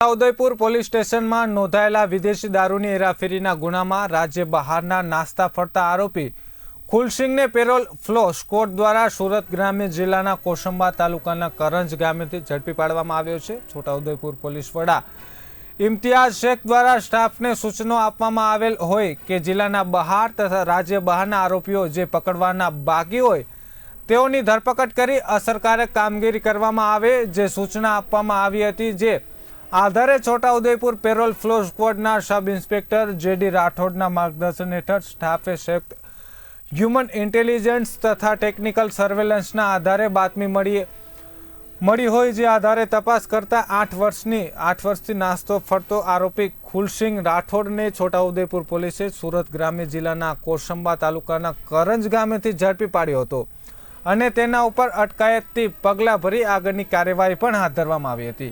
Udaipur police સ્ટેશનમાં નોંધાયેલા વિદેશી દારૂની હેરાફેરીના ગુનામાં રાજ્ય બહારના નાસ્તા ફરતા આરોપી કુલસિંહને પેરોલ ફ્લો સ્કોડ દ્વારા સુરત ગ્રામ્ય જિલ્લાના કોસંબા તાલુકાના કરંજ ગામેથી ઝડપી પાડવામાં આવ્યો છે. છોટાઉદેપુર પોલીસ વડા ઇમ્તિયાઝ શેખ દ્વારા સ્ટાફને સૂચનો આપવામાં આવેલ હોય કે જિલ્લાના બહાર તથા રાજ્ય બહારના આરોપીઓ જે પકડવાના બાકી હોય તેઓની ધરપકડ કરી અસરકારક કામગીરી કરવામાં આવે જે સૂચના આપવામાં આવી હતી, જે આધારે છોટાઉદેપુર પેરોલ ફ્લો સ્કવોડના સબ ઇન્સ્પેક્ટર જેડી રાઠોડના માર્ગદર્શન હેઠળ સ્ટાફે સંયુક્ત હ્યુમન ઇન્ટેલિજન્સ તથા ટેકનિકલ સર્વેલન્સના આધારે બાતમી મળી મળી હોય જે આધારે તપાસ કરતા આઠ વર્ષની આઠ વર્ષથી નાસ્તો ફરતો આરોપી ખુલસિંહ રાઠોડને છોટાઉદેપુર પોલીસે સુરત ગ્રામ્ય જિલ્લાના કોસંબા તાલુકાના કરંજ ગામેથી ઝડપી પાડ્યો હતો અને તેના ઉપર અટકાયતથી પગલાં ભરી આગળની કાર્યવાહી પણ હાથ ધરવામાં આવી હતી.